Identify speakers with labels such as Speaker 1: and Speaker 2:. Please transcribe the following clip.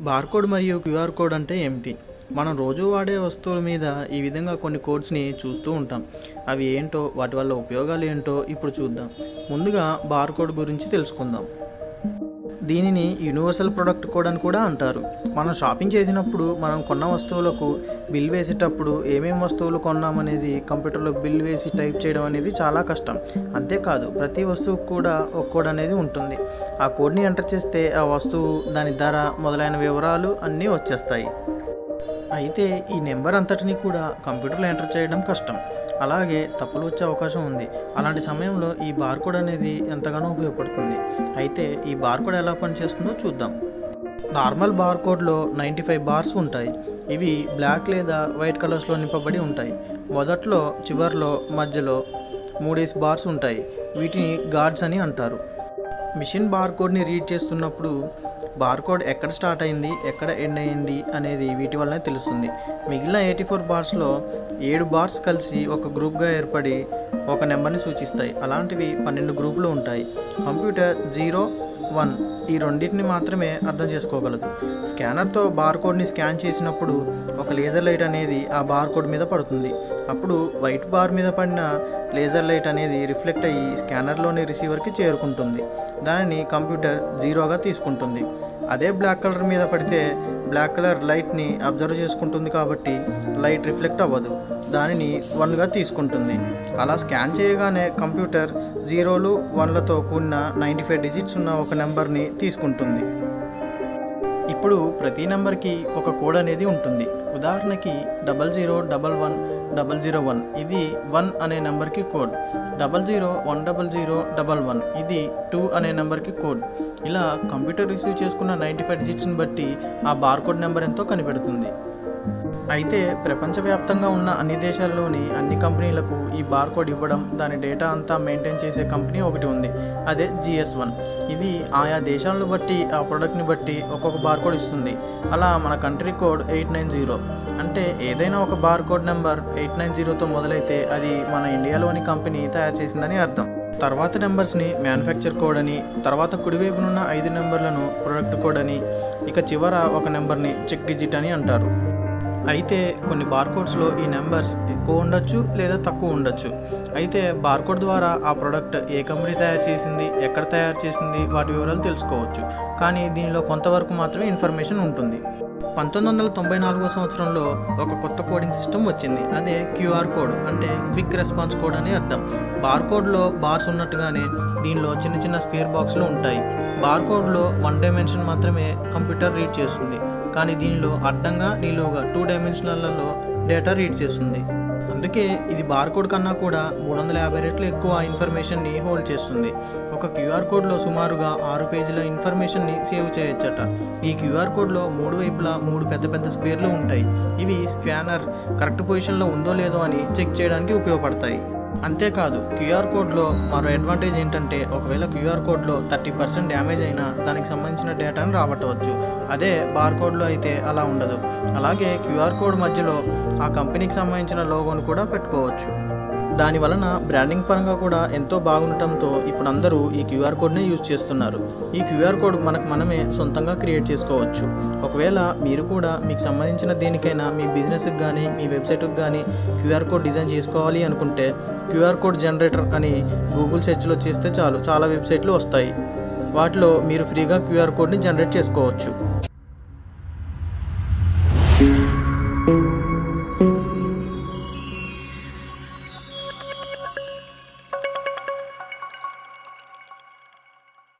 Speaker 1: Barcode మరియు QR code అంటే ఏమిటి? మనం రోజు వాడే వస్తువుల మీద ఈ విధంగా కొన్ని కోడ్స్ని చూస్తూ ఉంటాం. అవి ఏంటో వాటి వల్ల ఉపయోగాలు ఏంటో ఇప్పుడు చూద్దాం. ముందుగా బార్కోడ్ గురించి తెలుసుకుందాం. దీనిని యూనివర్సల్ ప్రొడక్ట్ కోడ్ అని కూడా అంటారు. మనం షాపింగ్ చేసినప్పుడు మనం కొన్న వస్తువులకు బిల్ వేసేటప్పుడు ఏమేమి వస్తువులు కొన్నామనేది కంప్యూటర్లో బిల్ వేసి టైప్ చేయడం అనేది చాలా కష్టం. అంతేకాదు ప్రతి వస్తువుకు కూడా ఒక కోడ్ అనేది ఉంటుంది. ఆ కోడ్ని ఎంటర్ చేస్తే ఆ వస్తువు దాని ధర మొదలైన వివరాలు అన్నీ వచ్చేస్తాయి. అయితే ఈ నెంబర్ అంతటిని కూడా కంప్యూటర్లో ఎంటర్ చేయడం కష్టం. అలాగే తప్పులు వచ్చే అవకాశం ఉంది. అలాంటి సమయంలో ఈ బార్కోడ్ అనేది ఎంతగానో ఉపయోగపడుతుంది. అయితే ఈ బార్కోడ్ ఎలా పనిచేస్తుందో చూద్దాం. నార్మల్ బార్కోడ్లో నైంటీ ఫైవ్ బార్స్ ఉంటాయి. ఇవి బ్లాక్ లేదా వైట్ కలర్స్లో నింపబడి ఉంటాయి. మొదట్లో చివర్లో మధ్యలో మూడేసి బార్స్ ఉంటాయి. వీటిని గార్డ్స్ అని అంటారు. మిషన్ బార్కోడ్ని రీడ్ చేస్తున్నప్పుడు బార్కోడ్ ఎక్కడ స్టార్ట్ అయింది ఎక్కడ ఎండ్ అయింది అనేది వీటి వల్లనే తెలుస్తుంది. మిగిలిన ఎయిటీ ఫోర్ బార్స్లో ఏడు బార్స్ కలిసి ఒక గ్రూప్గా ఏర్పడి ఒక నెంబర్ని సూచిస్తాయి. అలాంటివి పన్నెండు గ్రూపులు ఉంటాయి. Computer zero one. ఈ రెండింటిని మాత్రమే అర్థం చేసుకోగలదు. స్కానర్తో బార్కోడ్ని స్కాన్ చేసినప్పుడు ఒక లేజర్ లైట్ అనేది ఆ బార్కోడ్ మీద పడుతుంది. అప్పుడు వైట్ బార్ మీద పడిన లేజర్ లైట్ అనేది రిఫ్లెక్ట్ అయ్యి స్కానర్లోని రిసీవర్కి చేరుకుంటుంది. దానిని కంప్యూటర్ జీరోగా తీసుకుంటుంది. అదే బ్లాక్ కలర్ మీద పడితే బ్లాక్ కలర్ లైట్ని అబ్జర్వ్ చేసుకుంటుంది కాబట్టి లైట్ రిఫ్లెక్ట్ అవ్వదు. దానిని వన్గా తీసుకుంటుంది. అలా స్కాన్ చేయగానే కంప్యూటర్ జీరోలు వన్లతో కూడిన నైంటీ ఫైవ్ డిజిట్స్ ఉన్న ఒక నెంబర్ని తీసుకుంటుంది. ఇప్పుడు ప్రతి నెంబర్కి ఒక కోడ్ అనేది ఉంటుంది. ఉదాహరణకి double zero double one double zero one. ఇది వన్ అనే నెంబర్కి code. Double zero one double zero double one. ఇది టూ అనే నెంబర్కి కోడ్. ఇలా కంప్యూటర్ రిసీవ్ చేసుకున్న నైంటీ ఫైవ్ డిజిట్స్ని బట్టి ఆ బార్కోడ్ నెంబర్ ఎంతో కనిపెడుతుంది. అయితే ప్రపంచవ్యాప్తంగా ఉన్న అన్ని దేశాల్లోని అన్ని కంపెనీలకు ఈ బార్కోడ్ ఇవ్వడం దాని డేటా అంతా మెయింటైన్ చేసే కంపెనీ ఒకటి ఉంది. అదే జిఎస్ వన్. ఇది ఆయా దేశాలను బట్టి ఆ ప్రోడక్ట్ని బట్టి ఒక్కొక్క బార్కోడ్ ఇస్తుంది. అలా మన country code eight nine zero. అంటే ఏదైనా ఒక బార్కోడ్ నెంబర్ ఎయిట్ నైన్ జీరోతో మొదలైతే అది మన ఇండియాలోని కంపెనీ తయారు చేసిందని అర్థం. తర్వాత నెంబర్స్ని మ్యానుఫ్యాక్చర్ కోడ్ అని తర్వాత కుడివైపునున్న ఐదు నెంబర్లను ప్రొడక్ట్ కోడ్ అని ఇక చివర ఒక నెంబర్ని చెక్ డిజిట్ అని అంటారు. అయితే కొన్ని బార్కోడ్స్లో ఈ నెంబర్స్ ఎక్కువ ఉండొచ్చు లేదా తక్కువ ఉండొచ్చు. అయితే బార్కోడ్ ద్వారా ఆ ప్రోడక్ట్ ఏ కంపెనీ తయారు చేసింది ఎక్కడ తయారు చేసింది వాటి వివరాలు తెలుసుకోవచ్చు. కానీ దీనిలో కొంతవరకు మాత్రమే ఇన్ఫర్మేషన్ ఉంటుంది. పంతొమ్మిది వందల తొంభై నాలుగో సంవత్సరంలో ఒక కొత్త కోడింగ్ సిస్టమ్ వచ్చింది. అదే క్యూఆర్ కోడ్ అంటే క్విక్ రెస్పాన్స్ కోడ్ అని అర్థం. బార్కోడ్లో బార్స్ ఉన్నట్టుగానే దీనిలో చిన్న చిన్న స్క్వేర్ బాక్స్లు ఉంటాయి. బార్కోడ్లో వన్ డైమెన్షన్ మాత్రమే కంప్యూటర్ రీడ్ చేస్తుంది. కానీ దీనిలో అడ్డంగా నిలువుగా టూ డైమెన్షన్లలో డేటా రీడ్ చేస్తుంది. అందుకే ఇది బార్కోడ్ కన్నా కూడా మూడు వందల యాభై రెట్లు ఎక్కువ ఇన్ఫర్మేషన్ని హోల్డ్ చేస్తుంది. ఒక క్యూఆర్ కోడ్లో సుమారుగా ఆరు పేజీల ఇన్ఫర్మేషన్ని సేవ్ చేయొచ్చట. ఈ క్యూఆర్ కోడ్లో మూడు వైపులా మూడు పెద్ద పెద్ద స్క్వేర్లు ఉంటాయి. ఇవి స్కానర్ కరెక్ట్ పొజిషన్లో ఉందో లేదో అని చెక్ చేయడానికి ఉపయోగపడతాయి. అంతేకాదు క్యూఆర్ కోడ్లో మరో అడ్వాంటేజ్ ఏంటంటే ఒకవేళ క్యూఆర్ కోడ్లో థర్టీ పర్సెంట్ డ్యామేజ్ అయినా దానికి సంబంధించిన డేటాను రాబట్టవచ్చు. అదే బార్ కోడ్లో అయితే అలా ఉండదు. అలాగే క్యూఆర్ కోడ్ మధ్యలో ఆ కంపెనీకి సంబంధించిన లోగోను కూడా పెట్టుకోవచ్చు. దాని వలన బ్రాండింగ్ పరంగా కూడా ఎంతో బాగుండటంతో ఇప్పుడు అందరూ ఈ క్యూఆర్ కోడ్నే యూజ్ చేస్తున్నారు. ఈ క్యూఆర్ కోడ్ మనకు మనమే సొంతంగా క్రియేట్ చేసుకోవచ్చు. ఒకవేళ మీరు కూడా మీకు సంబంధించిన దేనికైనా మీ బిజినెస్కి కానీ మీ వెబ్సైట్కి కానీ క్యూఆర్ కోడ్ డిజైన్ చేసుకోవాలి అనుకుంటే క్యూఆర్ కోడ్ జనరేటర్ అని గూగుల్ సెర్చ్లో చేస్తే చాలు చాలా వెబ్సైట్లు వస్తాయి. వాటిలో మీరు ఫ్రీగా క్యూఆర్ కోడ్ని జనరేట్ చేసుకోవచ్చు.